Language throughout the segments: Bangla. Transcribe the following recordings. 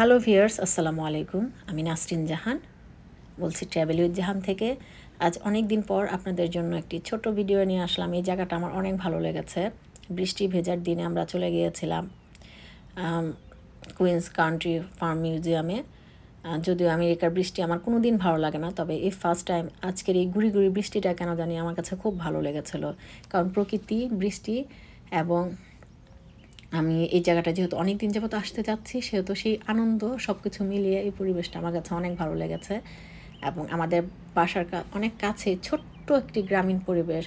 হ্যালো ভিয়ার্স আসসালামু আলাইকুম। আমি নাসরিন জাহান, বলছি ট্রাভেল উইথ জাহান থেকে। আজ অনেক দিন পর আপনাদের জন্য একটি ছোট ভিডিও নিয়ে আসলাম। এই জায়গাটা আমার অনেক ভালো লেগেছে। বৃষ্টি ভেজার দিনে আমরা চলে গিয়েছিলাম কুইন্স কান্ট্রি ফার্ম মিউজিয়ামে। যদিও আমেরিকার বৃষ্টি আমার কোনো দিন ভালো লাগে না, তবে এই ফার্স্ট টাইম আজকের এই গুড়ি গুড়ি বৃষ্টিটা কেন জানি আমার কাছে খুব ভালো লেগেছিল। কারণ প্রকৃতি, বৃষ্টি এবং আমি এই জায়গাটা যেহেতু অনেক দিন যাবত আসতে যাচ্ছি, সেহেতু সেই আনন্দ সব কিছু মিলিয়ে এই পরিবেশটা আমার কাছে অনেক ভালো লেগেছে। এবং আমাদের বাসার অনেক কাছে ছোট্ট একটি গ্রামীণ পরিবেশ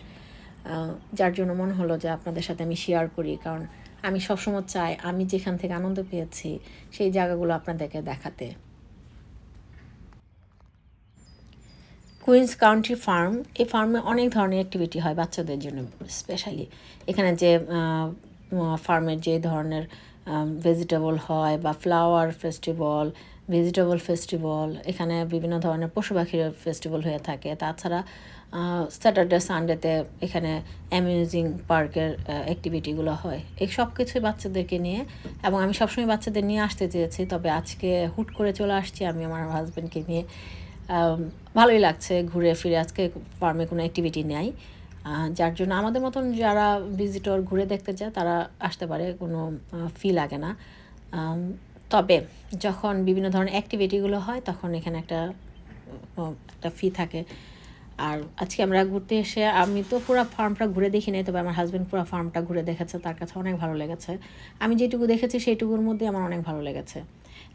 যার জন্য মনে হলো যে আপনাদের সাথে আমি শেয়ার করি। কারণ আমি সবসময় চাই আমি যেখান থেকে আনন্দ পেয়েছি, সেই জায়গাগুলো আপনাদেরকে দেখাতে। কুইন্স কাউন্ট্রি ফার্ম এই ফার্মে অনেক ধরনের অ্যাক্টিভিটি হয় বাচ্চাদের জন্য স্পেশালি এখানে যে ফার্মের যে ধরনের ভেজিটেবল হয় বা ফ্লাওয়ার ফেস্টিভ্যাল ভেজিটেবল ফেস্টিভ্যাল এখানে বিভিন্ন ধরনের পশু পাখির ফেস্টিভ্যাল হয়ে থাকে। তাছাড়া স্যাটারডে সানডেতে এখানে অ্যামিউজিং পার্কের অ্যাক্টিভিটিগুলো হয়। এই সব কিছুই বাচ্চাদেরকে নিয়ে এবং আমি সবসময় বাচ্চাদের নিয়ে আসতে চেয়েছি, তবে আজকে হুট করে চলে আসছি। আমি আমার হাজব্যান্ডকে নিয়ে ভালোই লাগছে ঘুরে ফিরে। আজকে ফার্মে কোনো অ্যাক্টিভিটি নেই। যার জন্য আমাদের মতন যারা ভিজিটর ঘুরে দেখতে যায় তারা আসতে পারে, কোনো ফি লাগে না। তবে যখন বিভিন্ন ধরনের অ্যাক্টিভিটিগুলো হয়, তখন এখানে একটা একটা ফি থাকে। আর আজকে আমরা ঘুরতে এসে, আমি তো পুরো ফার্মটা ঘুরে দেখি নাই, তবে আমার হাজব্যান্ড পুরো ফার্মটা ঘুরে দেখেছে, তার কাছে অনেক ভালো লেগেছে। আমি যেটুকু দেখেছি, সেইটুকুর মধ্যে আমার অনেক ভালো লেগেছে।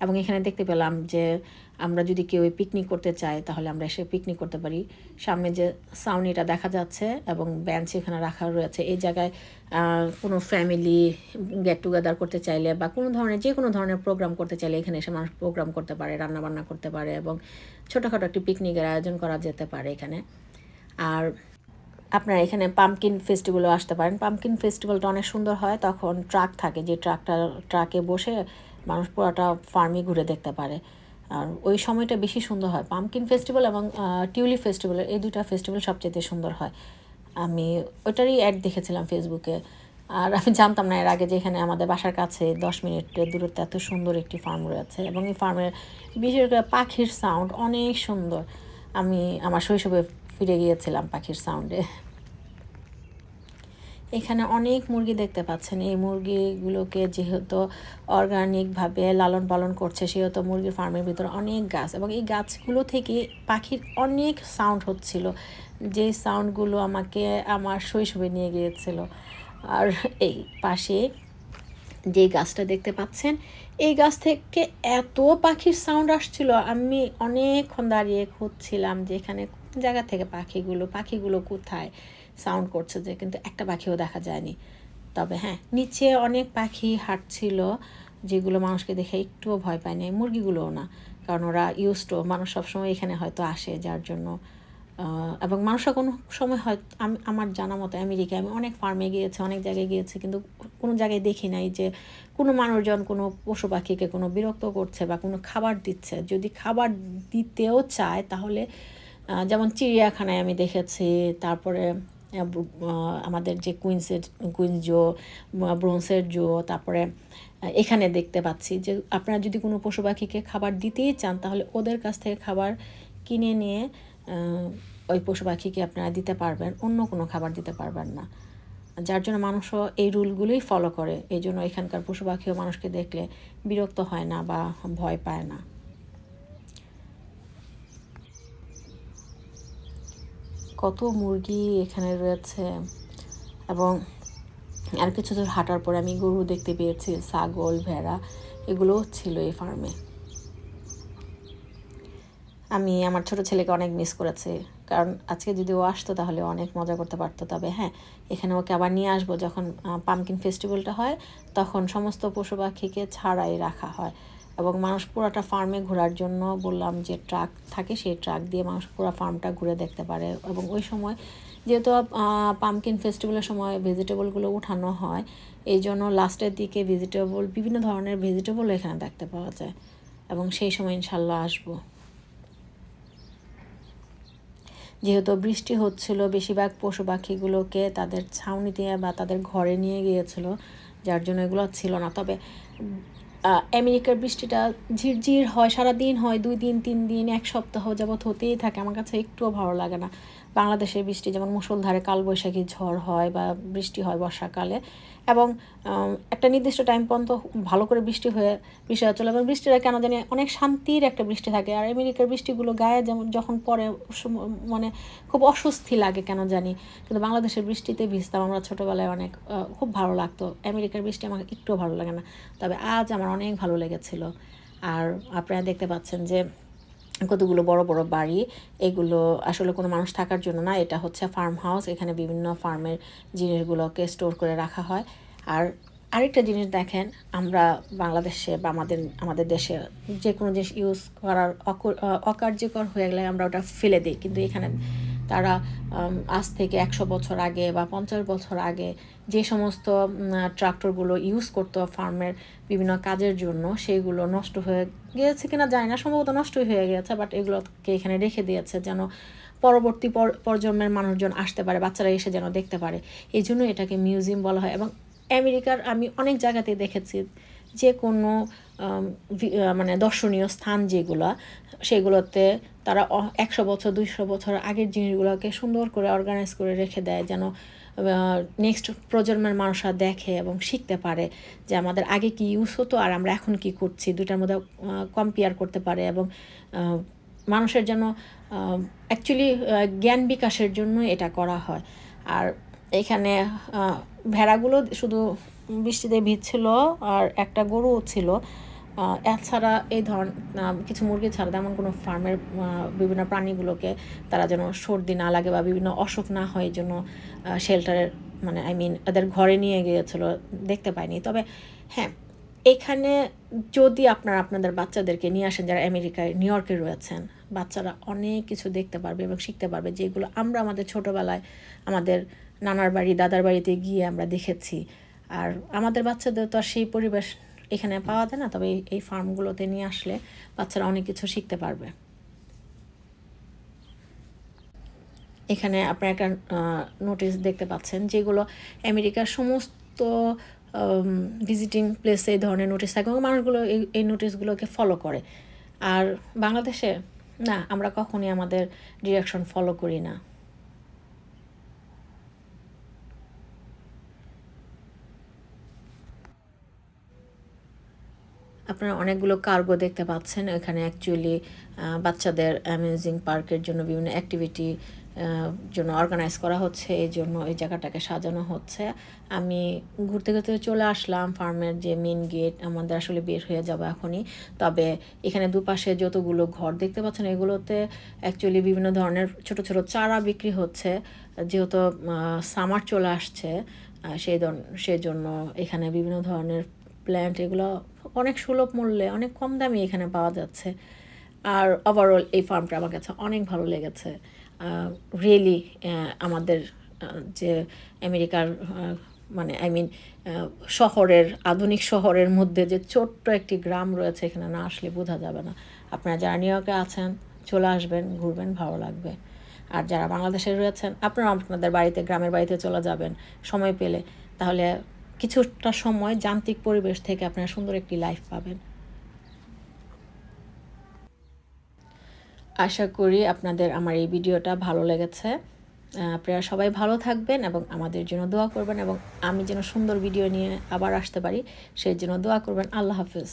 এবং এখানে দেখতে পেলাম যে আমরা যদি কেউ পিকনিক করতে চাই তাহলে আমরা এসে পিকনিক করতে পারি। সামনে যে সাউনিটা দেখা যাচ্ছে এবং বেঞ্চ এখানে রাখা রয়েছে। এই জায়গায় কোনো ফ্যামিলি গেট টুগেদার করতে চাইলে বা কোনো ধরনের, যে কোনো ধরনের প্রোগ্রাম করতে চাইলে এখানে এসে মানুষ প্রোগ্রাম করতে পারে, রান্নাবান্না করতে পারে এবং ছোটোখাটো একটি পিকনিকের আয়োজন করা যেতে পারে এখানে। আর আপনারা এখানে পামকিন ফেস্টিভ্যালও আসতে পারেন। পামকিন ফেস্টিভ্যালটা অনেক সুন্দর হয়। তখন ট্রাক থাকে। যে ট্রাকটা ট্রাকে বসে মানুষ পুরোটা ফার্মই ঘুরে দেখতে পারে। আর ওই সময়টা বেশি সুন্দর হয়। পামকিন ফেস্টিভ্যাল এবং টিউলিপ ফেস্টিভ্যাল এই দুটা ফেস্টিভ্যাল সবচেয়ে সুন্দর হয়। আমি ওইটারই অ্যাড দেখেছিলাম ফেসবুকে আর আমি জানতাম না এর আগে যে এখানে আমাদের বাসার কাছে দশ মিনিটের দূরত্বে এত সুন্দর একটি ফার্ম রয়েছে এবং এই ফার্মের বিশেষ করে পাখির সাউন্ড অনেক সুন্দর। আমি আমার শৈশবে ফিরে গিয়েছিলাম পাখির সাউন্ডে এখানে অনেক মুরগি দেখতে পাচ্ছেন। এই মুরগিগুলোকে যেহেতু অর্গানিকভাবে লালন পালন করছে, সেহেতু মুরগির ফার্মের ভিতরে অনেক গাছ এবং এই গাছগুলো থেকে পাখির অনেক সাউন্ড হচ্ছিল। যে সাউন্ডগুলো আমাকে আমার শৈশবে নিয়ে গিয়েছিল। আর এই পাশে যে গাছটা দেখতে পাচ্ছেন, এই গাছ থেকে এত পাখির সাউন্ড আসছিল। আমি অনেকক্ষণ দাঁড়িয়ে খুঁজছিলাম যে এখানে জায়গা থেকে পাখিগুলো পাখিগুলো কোথায়? সাউন্ড করছে যে কিন্তু একটা পাখিও দেখা যায়নি। তবে হ্যাঁ নিচে অনেক পাখি হাঁটছিল যেগুলো মানুষকে দেখে একটুও ভয় পায় নাই, মুরগিগুলোও না। কারণ ওরা ইউজড মানুষ সবসময় এখানে হয়তো আসে যার জন্য এবং মানুষরা কোনো সময় হয় আমি, আমার জানা মতো আমেরিকায় আমি অনেক ফার্মে গিয়েছি, অনেক জায়গায় গিয়েছি, কিন্তু কোনো জায়গায় দেখি নাই যে কোনো মানুষজন কোনো পশু পাখিকে কোনো বিরক্ত করছে বা কোনো খাবার দিচ্ছে। যদি খাবার দিতেও চায় তাহলে যেমন চিড়িয়াখানায় আমি দেখেছি, তারপরে আমাদের যে কুইন্সের, কুইন্স জো ব্রোন্সের জো, তারপরে এখানে দেখতে পাচ্ছি যে আপনারা যদি কোনো পশু পাখিকে খাবার দিতেই চান, তাহলে ওদের কাছ থেকে খাবার কিনে নিয়ে ওই পশু পাখিকে আপনারা দিতে পারবেন, অন্য কোনো খাবার দিতে পারবেন না। যার জন্য মানুষও এই রুলগুলোই ফলো করে, এই জন্য এখানকার পশু পাখিও মানুষকে দেখলে বিরক্ত হয় না বা ভয় পায় না। কত মুরগি এখানে রয়েছে এবং আর কিছু দূর হাঁটার পরে আমি গরু দেখতে পেয়েছি, ছাগল, ভেড়া এগুলোও ছিল এই ফার্মে আমি, আমার ছোট ছেলেকে অনেক মিস করেছি, কারণ আজকে যদি ও আসতো তাহলে অনেক মজা করতে পারতো। তবে হ্যাঁ এখানে ওকে আবার নিয়ে আসব। যখন পামকিন ফেস্টিভ্যালটা হয়, তখন সমস্ত পশু পাখিকে ছাড়াই রাখা হয়। এবং মানুষ পুরাটা ফার্মে ঘোরার জন্য বললাম যে ট্রাক থাকে, সেই ট্রাক দিয়ে মানুষ পুরো ফার্মটা ঘুরে দেখতে পারে। এবং ওই সময় যেহেতু পামকিন ফেস্টিভ্যালের সময় ভেজিটেবলগুলো উঠানো হয়, এই জন্য লাস্টের দিকে ভেজিটেবল বিভিন্ন ধরনের ভেজিটেবল এখানে দেখতে পাওয়া যায়। এবং সেই সময় ইনশাল্লাহ আসব। যেহেতু বৃষ্টি হচ্ছিল, বেশিরভাগ পশু পাখিগুলোকে তাদের ছাউনি দিয়ে বা তাদের ঘরে নিয়ে গিয়েছিল, যার জন্য এগুলো ছিল না। তবে আমেরিকার বৃষ্টিটা ঝিরঝির হয় সারা দিন হয়, দুই দিন, তিন দিন, এক সপ্তাহ যাবৎ হতেই থাকে। আমার কাছে একটুও ভালো লাগে না। বাংলাদেশের বৃষ্টি, যেমন মুষলধারে কালবৈশাখী ঝড় হয় বা বৃষ্টি হয় বর্ষাকালে, এবং একটা নির্দিষ্ট টাইম পর্যন্ত ভালো করে বৃষ্টি হয়ে, বৃষ্টি চলে, এবং বৃষ্টিটা কেন জানি অনেক শান্তির একটা বৃষ্টি থাকে। আর আমেরিকার বৃষ্টিগুলো গায়ে যেমন, যখন পরে মানে খুব অস্বস্তি লাগে কেন জানি। কিন্তু বাংলাদেশের বৃষ্টিতে ভিজতাম আমরা ছোটোবেলায় অনেক খুব ভালো লাগতো। আমেরিকার বৃষ্টি আমাকে একটুও ভালো লাগে না। তবে আজ আমার অনেক ভালো লেগেছিল। আর আপনারা দেখতে পাচ্ছেন যে কতগুলো বড় বড় বাড়ি, এগুলো আসলে কোনো মানুষ থাকার জন্য না। এটা হচ্ছে ফার্ম হাউস এখানে বিভিন্ন ফার্মের জিনিসগুলোকে স্টোর করে রাখা হয়। আর আরেকটা জিনিস দেখেন, আমরা বাংলাদেশে বা আমাদের আমাদের দেশে যে কোনো জিনিস ইউজ করার অক- অকার্যকর হয়ে গেলে আমরা ওটা ফেলে দিই। কিন্তু এখানে তারা আজ থেকে একশো বছর আগে বা পঞ্চাশ বছর আগে যে সমস্ত ট্রাক্টরগুলো ইউজ করতো ফার্মের বিভিন্ন কাজের জন্য সেইগুলো নষ্ট হয়ে গিয়েছে কিনা জানি না, সম্ভবত নষ্টই হয়ে গেছে বাট এগুলোকে এখানে রেখে দিয়েছে যেন পরবর্তী পর- প্রজন্মের মানুষজন আসতে পারে, বাচ্চারা এসে যেন দেখতে পারে। এই জন্য এটাকে মিউজিয়াম বলা হয় এবং আমেরিকার আমি অনেক জায়গাতে দেখেছি যে কোনো মানে দর্শনীয় স্থান যেগুলো, সেগুলোতে তারা একশো বছর, দুইশো বছর আগের জিনিসগুলোকে সুন্দর করে অর্গানাইজ করে রেখে দেয় যেন নেক্সট প্রজন্মের মানুষরা দেখে এবং শিখতে পারে যে আমাদের আগে কি ইউজ হতো আর আমরা এখন কি করছি। দুটার মধ্যে কম্পেয়ার করতে পারে এবং মানুষের যেন অ্যাকচুয়ালি জ্ঞান বিকাশের জন্য এটা করা হয়। আর এখানে ভেড়াগুলো শুধু বৃষ্টিতে ভিজছিল আর একটা গরুও ছিল। এছাড়া এই ধরন কিছু মুরগি ছাড়া তেমন কোনো ফার্মের বিভিন্ন প্রাণীগুলোকে তারা যেন সর্দি না লাগে বা বিভিন্ন অসুখ না হয় জন্য শেল্টারের মানে আই মিন ওদের ঘরে নিয়ে গিয়েছিল, দেখতে পাইনি। তবে হ্যাঁ এখানে যদি আপনারা আপনাদের বাচ্চাদেরকে নিয়ে আসেন, যারা আমেরিকায় নিউ ইয়র্কে রয়েছেন, বাচ্চারা অনেক কিছু দেখতে পারবে এবং শিখতে পারবে, যেগুলো আমরা আমাদের ছোটোবেলায় আমাদের নানার বাড়ি, দাদার বাড়িতে গিয়ে আমরা দেখেছি। আর আমাদের বাচ্চাদের তো আর সেই পরিবেশ এখানে পাওয়া যায় না, তবে এই- ফার্মগুলোতে নিয়ে আসলে বাচ্চারা অনেক কিছু শিখতে পারবে। এখানে আপনারা একটা নোটিশ দেখতে পাচ্ছেন যেগুলো আমেরিকার সমস্ত ভিজিটিং প্লেসে এই ধরনের নোটিশ থাকে এবং মানুষগুলো এই এই নোটিশগুলোকে ফলো করে। আর বাংলাদেশে না, আমরা কখনই আমাদের ডিরেকশন ফলো করি না। আপনারা অনেকগুলো কার্গো দেখতে পাচ্ছেন। এখানে অ্যাকচুয়ালি বাচ্চাদের অ্যামিউজিং পার্কের জন্য বিভিন্ন অ্যাক্টিভিটি জন্য অর্গানাইজ করা হচ্ছে। এই জন্য এই জায়গাটাকে সাজানো হচ্ছে। আমি ঘুরতে ঘুরতে চলে আসলাম ফার্মের যে মেন গেট আমাদের আসলে বের হয়ে যাব এখনই। তবে এখানে দুপাশে যতগুলো ঘর দেখতে পাচ্ছেন, এগুলোতে অ্যাকচুয়ালি বিভিন্ন ধরনের ছোট ছোট চারা বিক্রি হচ্ছে। যেহেতু সামার চলে আসছে সেই সেই জন্য এখানে বিভিন্ন ধরনের প্ল্যান্ট এগুলো অনেক সুলভ মূল্যে, অনেক কম দামে এখানে পাওয়া যাচ্ছে। আর ওভারঅল এই ফার্মটা আমার কাছে অনেক ভালো লেগেছে। রিয়েলি আমাদের যে আমেরিকার মানে আই মিন শহরের, আধুনিক শহরের মধ্যে যে ছোট্ট একটি গ্রাম রয়েছে এখানে না আসলে বোঝা যাবে না। আপনারা যারা নিউ ইয়র্কে আছেন, চলে আসবেন, ঘুরবেন, ভালো লাগবে। আর যারা বাংলাদেশে রয়েছেন, আপনারা আপনাদের বাড়িতে, গ্রামের বাড়িতে চলে যাবেন সময় পেলে। তাহলে কিছুটা সময় যান্ত্রিক পরিবেশ থেকে আপনারা সুন্দর একটি লাইফ পাবেন। আশা করি আপনাদের আমার এই ভিডিওটা ভালো লেগেছে। আপনারা সবাই ভালো থাকবেন এবং আমাদের জন্য দোয়া করবেন এবং আমি যেন সুন্দর ভিডিও নিয়ে আবার আসতে পারি, সেই জন্য দোয়া করবেন। আল্লাহ হাফিজ।